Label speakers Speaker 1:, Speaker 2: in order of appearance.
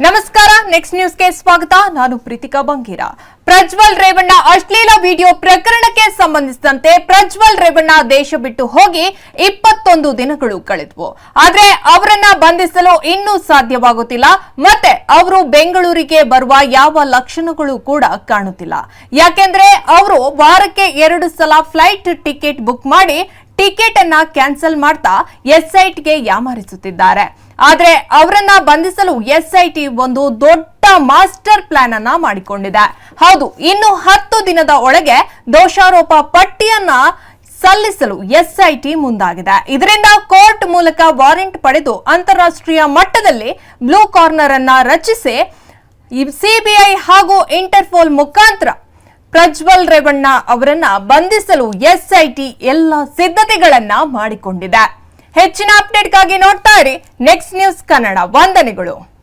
Speaker 1: Next ನ್ಯೂಸ್ಗೆ ಸ್ವಾಗತ. ನಾನು ಪ್ರೀತಿಕಾ ಬಂಗೀರ. ಪ್ರಜ್ವಲ್ ರೇವಣ್ಣ ಅಶ್ಲೀಲ ವಿಡಿಯೋ ಪ್ರಕರಣಕ್ಕೆ ಸಂಬಂಧಿಸಿದಂತೆ ಪ್ರಜ್ವಲ್ ರೇವಣ್ಣ ದೇಶ ಬಿಟ್ಟು ಹೋಗಿ ಇಪ್ಪತ್ತೊಂದು ದಿನಗಳು ಕಳೆದವು. ಆದ್ರೆ ಅವರನ್ನ ಬಂಧಿಸಲು ಇನ್ನೂ ಸಾಧ್ಯವಾಗುತ್ತಿಲ್ಲ. ಮತ್ತೆ ಅವರು ಬೆಂಗಳೂರಿಗೆ ಬರುವ ಯಾವ ಲಕ್ಷಣಗಳು ಕೂಡ ಕಾಣುತ್ತಿಲ್ಲ. ಯಾಕೆಂದ್ರೆ ಅವರು ವಾರಕ್ಕೆ ಎರಡು ಸಲ ಫ್ಲೈಟ್ ಟಿಕೆಟ್ ಬುಕ್ ಮಾಡಿ ಟಿಕೆಟ್ ಅನ್ನ ಕ್ಯಾನ್ಸಲ್ ಮಾಡ್ತಾ ಎಸ್ಐಟಿಗೆ ಯಾಮಾರಿಸುತ್ತಿದ್ದಾರೆ. ಆದ್ರೆ ಅವರನ್ನ ಬಂಧಿಸಲು ಎಸ್ಐಟಿ ಒಂದು ದೊಡ್ಡ ಮಾಸ್ಟರ್ ಪ್ಲಾನ್ ಅನ್ನ ಮಾಡಿಕೊಂಡಿದೆ. ಹೌದು, ಇನ್ನು ಹತ್ತು ದಿನದ ಒಳಗೆ ದೋಷಾರೋಪ ಪಟ್ಟಿಯನ್ನ ಸಲ್ಲಿಸಲು ಎಸ್ಐಟಿ ಮುಂದಾಗಿದೆ. ಇದರಿಂದ ಕೋರ್ಟ್ ಮೂಲಕ ವಾರೆಂಟ್ ಪಡೆದು ಅಂತಾರಾಷ್ಟ್ರೀಯ ಮಟ್ಟದಲ್ಲಿ ಬ್ಲೂ ಕಾರ್ನರ್ ಅನ್ನ ರಚಿಸಿ ಸಿಬಿಐ ಹಾಗೂ ಇಂಟರ್ಪೋಲ್ ಮುಖಾಂತರ ಪ್ರಜ್ವಲ್ ರೇವಣ್ಣ ಅವರನ್ನ ಬಂಧಿಸಲು ಎಸ್ಐಟಿ ಎಲ್ಲ ಸಿದ್ಧತೆಗಳನ್ನ ಮಾಡಿಕೊಂಡಿದೆ. ಹೆಚ್ಚಿನ ಅಪ್ಡೇಟ್ಗಾಗಿ ನೋಡ್ತಾ ಇರಿ. ನೆಕ್ಸ್ಟ್ ನ್ಯೂಸ್ ಕನ್ನಡ ವಂದನೆಗಳು.